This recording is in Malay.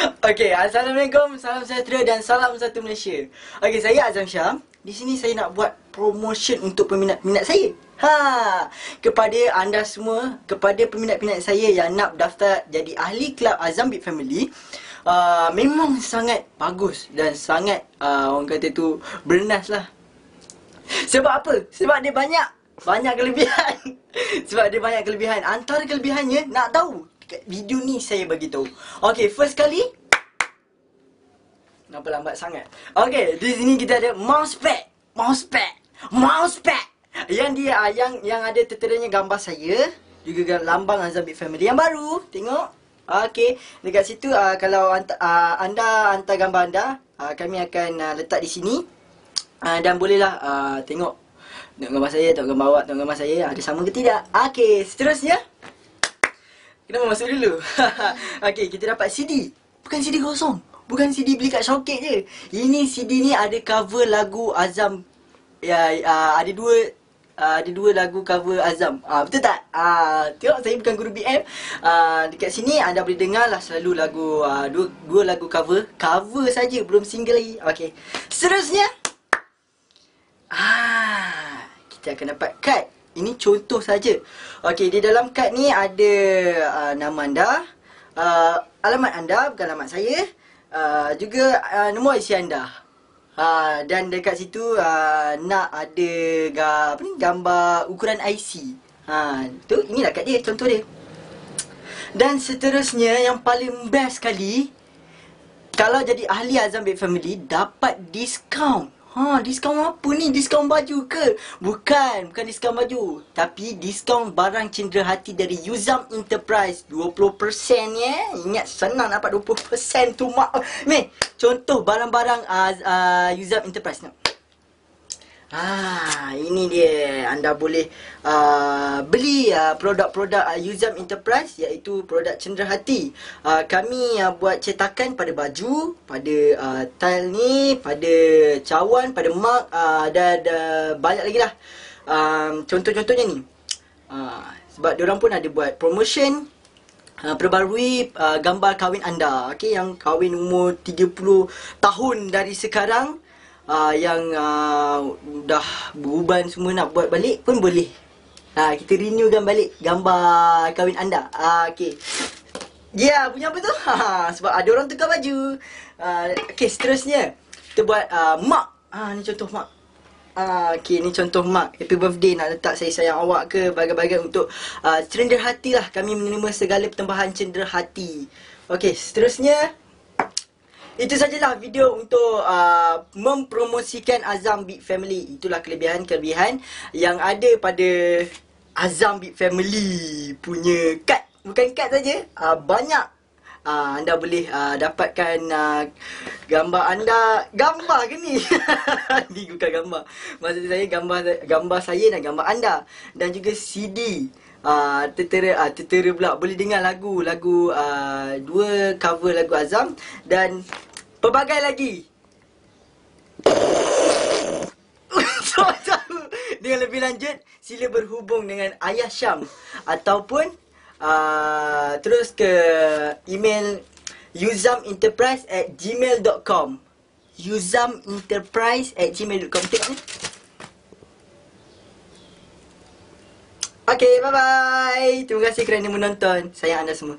Okey, Assalamualaikum, salam sejahtera dan salam satu Malaysia. Okey, saya Azam Syam. Di sini saya nak buat promotion untuk peminat-peminat saya. Ha, kepada anda semua, kepada peminat-peminat saya yang nak daftar jadi ahli kelab Azam Big Family, uh, memang sangat bagus dan sangat uh, orang kata tu bernas lah. Sebab apa? Sebab dia banyak banyak kelebihan. Sebab dia banyak kelebihan. Antara kelebihannya nak tahu video ni saya bagi tahu. Okey, first kali Kenapa lambat sangat? Okey, di sini kita ada mousepad. Mousepad. Mousepad. Yang dia ah, yang yang ada terteranya gambar saya juga lambang Azabit Family yang baru. Tengok. Okey, dekat situ uh, kalau anta, uh, anda hantar gambar anda, uh, kami akan uh, letak di sini. Uh, dan bolehlah uh, tengok Tengok gambar saya, tengok gambar awak, tengok gambar saya Ada sama ke tidak? Okey, seterusnya Kenapa masuk dulu? Okey, kita dapat CD Bukan CD kosong Bukan CD beli kat Showcase je Ini CD ni ada cover lagu Azam Ya, uh, ada dua uh, ada dua lagu cover Azam. Uh, betul tak? Uh, tengok saya bukan guru BM. Uh, dekat sini anda boleh dengar lah selalu lagu uh, dua dua lagu cover. Cover saja belum single lagi. Okey. Seterusnya Ah, kita akan dapat kad. Ini contoh saja. Okey, di dalam kad ni ada uh, nama anda, uh, alamat anda bukan alamat saya, uh, juga uh, nombor IC anda. Uh, dan dekat situ uh, nak ada ga, apa ni gambar ukuran IC. Ha, tu inilah kad dia, contoh dia. Dan seterusnya yang paling best sekali kalau jadi ahli Azam Big Family dapat diskaun. Ha, diskaun apa ni? Diskaun baju ke? Bukan, bukan diskaun baju. Tapi diskaun barang cendera hati dari Yuzam Enterprise. 20% ya. Ingat senang dapat 20% tu mak. Ni, contoh barang-barang uh, uh, Yuzam Enterprise. Nak. Ah, ini dia. Anda boleh uh, beli uh, produk-produk uh, Yuzam Enterprise iaitu produk cendera hati. Uh, kami uh, buat cetakan pada baju, pada uh, tile ni, pada cawan, pada mug uh, dan uh, banyak lagi lah. Um, contoh-contohnya ni. Uh, sebab diorang pun ada buat promotion Uh, perbarui uh, gambar kahwin anda okay, Yang kahwin umur 30 tahun dari sekarang uh, yang uh, dah beruban semua nak buat balik pun boleh. Ha, kita renewkan balik gambar kahwin anda. Uh, okey. Ya, yeah, punya apa tu? Ha, sebab ada orang tukar baju. Uh, okey, seterusnya kita buat uh, mak. Uh, ni contoh mak. Okey, ni contoh mak. Happy birthday nak letak saya sayang awak ke bagai-bagai untuk uh, cenderar hati lah. Kami menerima segala pertambahan cenderar hati. Okey, seterusnya itu sajalah video untuk uh, mempromosikan Azam Big Family. Itulah kelebihan-kelebihan yang ada pada Azam Big Family punya kad. Bukan kad saja, uh, banyak uh, anda boleh uh, dapatkan uh, gambar anda. Gambar ke ni? ni bukan gambar. Maksud saya gambar gambar saya dan gambar anda dan juga CD. Uh, tetera uh, tetera pula boleh dengar lagu lagu uh, dua cover lagu Azam dan Pelbagai lagi. dengan lebih lanjut, sila berhubung dengan Ayah Syam ataupun uh, terus ke email yuzamenterprise at gmail.com yuzamenterprise at gmail.com Tengok ni. Okay, bye-bye. Terima kasih kerana menonton. Sayang anda semua.